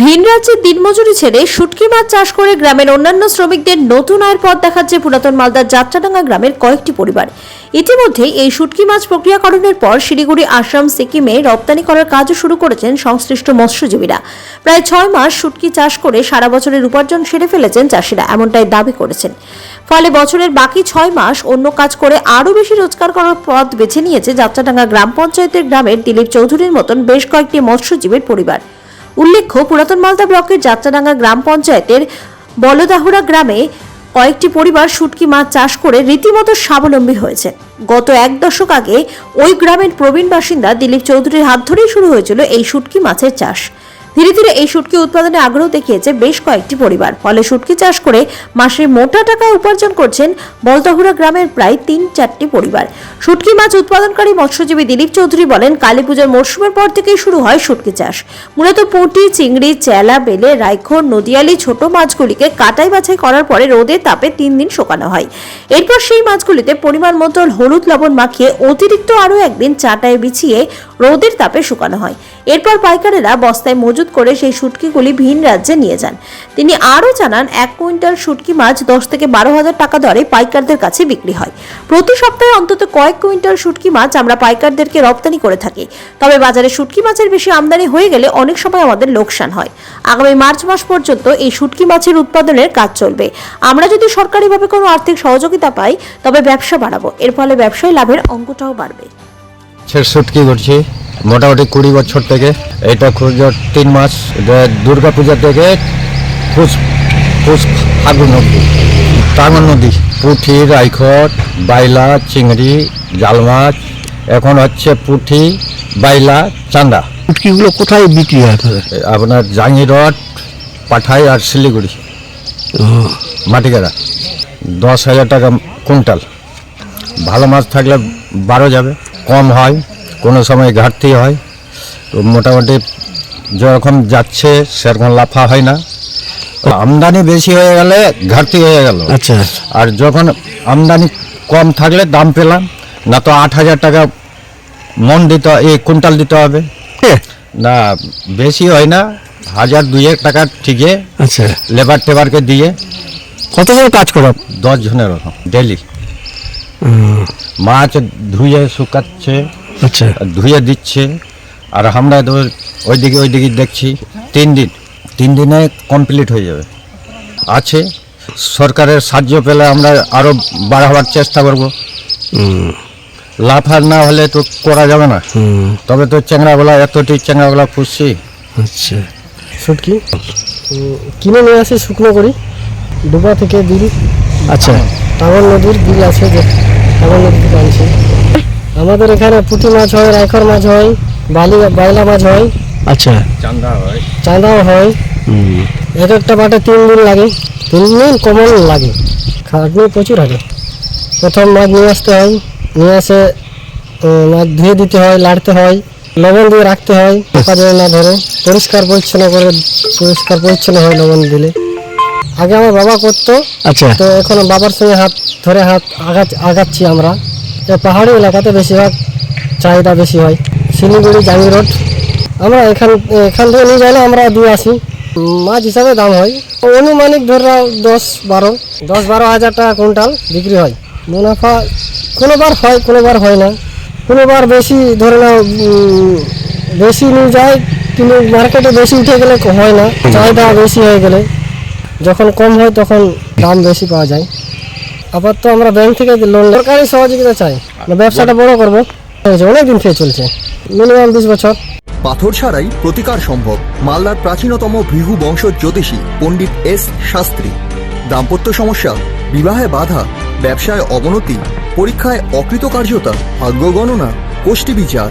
ভিন রাজ্যের দিনমজুরি ছেড়ে শুটকি মাছ চাষ করে গ্রামের অন্যান্য শ্রমিকদের নতুন আয়ের পথ দেখাচ্ছে পুরাতন মালদার যাত্রাডাঙ্গা গ্রামের কয়েকটি পরিবার। ইতিমধ্যেই এই শুটকি মাছ প্রক্রিয়াকরণের পর শিলিগুড়ি, আসাম, সিকিমে রপ্তানি করার কাজও শুরু করেছেন সংশ্লিষ্ট মৎস্যজীবীরা। প্রায় ছয় মাস শুটকি চাষ করে সারা বছরের উপার্জন সেরে ফেলেছেন চাষিরা, এমনটাই দাবি করেছেন। ফলে বছরের বাকি ছয় মাস অন্য কাজ করে আরও বেশি রোজগার করার পথ বেছে নিয়েছে যাত্রাডাঙ্গা গ্রাম পঞ্চায়েতের গ্রামের দিলীপ চৌধুরীর মতন বেশ কয়েকটি মৎস্যজীবীর পরিবার। উল্লেখ্য, পুরাতন মালদা ব্লকের যাত্রাডাঙ্গা গ্রাম পঞ্চায়েতের বলদাহুরা গ্রামে কয়েকটি পরিবার শুটকি মাছ চাষ করে রীতিমতো স্বাবলম্বী হয়েছে। গত এক দশক আগে ওই গ্রামের প্রবীণ বাসিন্দা দিলীপ চৌধুরীর হাত ধরেই শুরু হয়েছিল এই শুটকি মাছের চাষ। ধীরে ধীরে এই শুটকি উৎপাদনে আগ্রহ দেখিয়েছে বেশ কয়েকটি পরিবার। ফলে শুটকি চাষ করে মাসে মোটা টাকা উপার্জন করছেন বলতাহুড়া গ্রামের প্রায় তিন চারটি পরিবার। শুটকি মাছ উৎপাদনকারী মৎস্যজীবী দিলীপ চৌধুরী বলেন কালী পুজোর মরশুমের পর থেকেই শুরু হয় শুটকি চাষ। মূলত পুঁটি, চিংড়ি, চেলা, বেলে, রাইখোর, নদিয়ালি ছোট মাছগুলিকে কাটাই বাছাই করার পরে রোদে তাপে তিন দিন শোকানো হয়। এরপর সেই মাছগুলিতে পরিমাণ মতো হলুদ লবণ মাখিয়ে অতিরিক্ত আরও একদিন চাটায় বিছিয়ে রোদের তাপে শুকানো হয়। এরপর পাইকারেরা বস্তায় মজুত করে সেই শুটকিগুলি ভিন রাজ্যে নিয়ে যান। তিনি আরও জানান, এক কুইন্টাল শুটকি মাছ দশ থেকে বারো হাজার টাকা দরে পাইকারদের কাছে বিক্রি হয়। প্রতি সপ্তাহে অন্তত কয়েক কুইন্টাল শুটকি মাছ আমরা পাইকারদেরকে রপ্তানি করে থাকি। তবে বাজারে শুটকি মাছের বেশি আমদানি হয়ে গেলে অনেক সময় আমাদের লোকসান হয়। আগামী মার্চ মাস পর্যন্ত এই শুটকি মাছের উৎপাদনের কাজ চলবে। আমরা যদি সরকারিভাবে কোনো আর্থিক সহযোগিতা পাই, তবে ব্যবসা বাড়াবো। এর ফলে ব্যবসায় লাভের অঙ্কটাও বাড়বে। ছেষট্টি করছি মোটামুটি কুড়ি বছর থেকে। এটা খুব তিন মাস। দুর্গা পূজা থেকে পুষ পুষ ফাগুন অব্দি টাঙ্গন নদী পুঁঠি রাইখট বাইলা চিংড়ি জাল মাছ এখন হচ্ছে পুঁঠি বাইলা চান্দা। পুটকিগুলো কোথায় বিক্রি হয় আপনার জাঙ্গিরট পাঠাই আর শিলিগুড়ি। মাটিকারা দশ হাজার টাকা কুইন্টাল। ভালো মাছ থাকলে বারো যাবে। কম হয় কোনো সময় ঘাটতি হয়। তো মোটামুটি যেরকম যাচ্ছে সেরকম লাফা হয় না। আমদানি বেশি হয়ে গেলে ঘাটতি হয়ে গেল। আচ্ছা। আর যখন আমদানি কম থাকলে দাম পেলাম না তো আট হাজার টাকা মন দিতে এই কুইন্টাল দিতে হবে। না বেশি হয় না হাজার দুয়েক টাকা ঠিকই। আচ্ছা। লেবার টেবারকে দিয়ে কতজন কাজ করো দশ জনের ডেলি। মাছ ধুয়ে শুকাচ্ছে আচ্ছা। ধুয়ে দিচ্ছে। আর আমরা তো ওইদিকে ওইদিকে দেখছি তিন দিন তিন দিনে কমপ্লিট হয়ে যাবে। আছে সরকারের সাহায্য পেলে আমরা আরও বাড়াবার চেষ্টা করব। লাফার না হলে তো করা যাবে না। তবে তো চ্যাংড়াগুলা এতটি চ্যাংড়াগুলা পুষছি। আচ্ছা। শুটকি কিনে নিয়ে আসি শুকনো করি। ডুবা থেকে বিল আচ্ছা। টাঙ্গন নদীর বিল আছে যে আনছি আমাদের এখানে পুঁটি মাছ হয় রাইখর মাছ হয় বালি বাইলা মাছ হয়। আচ্ছা। চান্দা হয়। চাঁদাও হয়। এক একটা বাটে তিন দিন লাগে। তিন দিন কমন লাগে। খাটনি প্রচুর হবে প্রথম মাছ নিয়ে আসতে হয়। নিয়ে আসে মাছ ধুয়ে দিতে হয় লাড়তে হয় লবণ দিয়ে রাখতে হয়। পোকা যেন না ধরে। পরিষ্কার পরিচ্ছন্ন করে পরিষ্কার পরিচ্ছন্ন হয় লবণ দিলে। আগে আমার বাবা করতো। আচ্ছা। তো এখন বাবার সঙ্গে হাত ধরে হাত আগা আগাচ্ছি আমরা। তো পাহাড়ি এলাকাতে বেশিরভাগ চাহিদা বেশি হয়। শিলিগুড়ি জাঙ্গি রোড। আমরা এখান এখান থেকে নিয়ে গেলে আমরা দিয়ে আসি মাছ হিসাবে দাম হয়। অনুমানিক ধরে দশ বারো। দশ বারো হাজার টাকা কুইন্টাল বিক্রি হয়। মুনাফা কোনোবার হয় কোনোবার হয় না। কোনোবার বেশি ধরে নাও বেশি নিয়ে যায় কিন্তু মার্কেটে বেশি উঠে গেলে হয় না। চাহিদা বেশি হয়ে গেলে। যখন কম হয় তখন দাম বেশি পাওয়া যায়। আপাতত আমরা ব্যাংক থেকে লোন সরকারি সহযোগিতা চাই। ব্যবসাটা বড় করব। অনেক দিন থেকে চলছে। মিনিমাম বিশ বছর। পাথর ছাড়াই প্রতিকার সম্ভব। মালদার প্রাচীনতম ভৃহু বংশ জ্যোতিষী পণ্ডিত এস শাস্ত্রী। দাম্পত্য সমস্যা, বিবাহে বাধা, ব্যবসায় অবনতি, পরীক্ষায় অকৃতকার্যতা, ভাগ্য গণনা গোষ্ঠী বিচার।